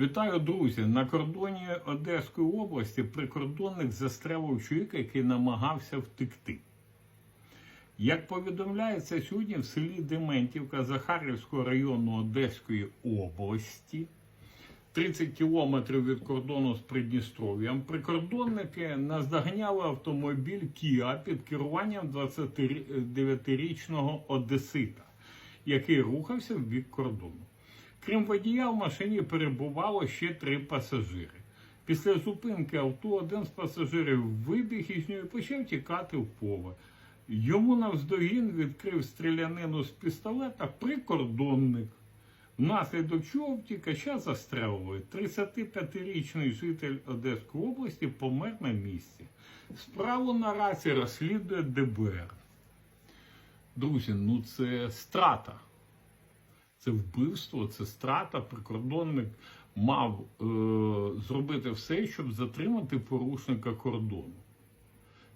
Вітаю, друзі! На кордоні Одеської області прикордонник застрелив чоловіка, який намагався втекти. Як повідомляється сьогодні в селі Дементівка Захарівського району Одеської області, 30 кілометрів від кордону з Придністров'ям, прикордонники наздоганяли автомобіль Kia під керуванням 29-річного одесита, який рухався в бік кордону. Крім водія, в машині перебувало ще три пасажири. Після зупинки авто один з пасажирів вибіг із нього і почав тікати в поле. Йому навздогін відкрив стрілянину з пістолета прикордонник. Внаслідок чого втікача застрелили. 35-річний житель Одеської області помер на місці. Справу наразі розслідує ДБР. Друзі, ну це страта. Це вбивство, це страта. Прикордонник мав е, зробити все, щоб затримати порушника кордону.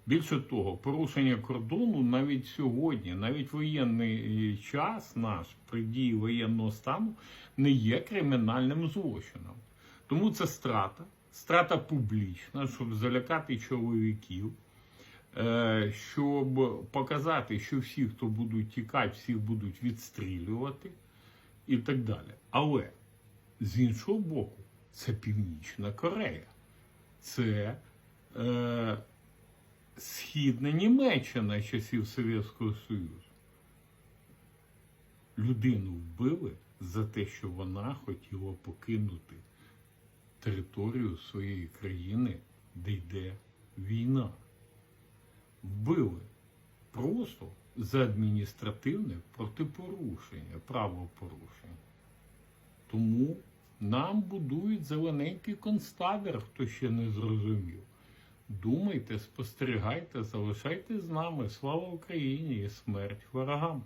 Більше того, порушення кордону навіть сьогодні, навіть воєнний час наш при дії воєнного стану не є кримінальним злочином. Тому це страта, страта публічна, щоб залякати чоловіків, е, щоб показати, що всі, хто будуть тікати, всіх будуть відстрілювати і так далі. Але з іншого боку, це Північна Корея, це е, Східна Німеччина часів Совєтського Союзу. Людину вбили за те, що вона хотіла покинути територію своєї країни, де йде війна. Вбили просто за адміністративне протипорушення, правопорушення. Тому нам будують зелененький концтабір, хто ще не зрозумів. Думайте, спостерігайте, залишайтесь з нами. Слава Україні і смерть ворогам!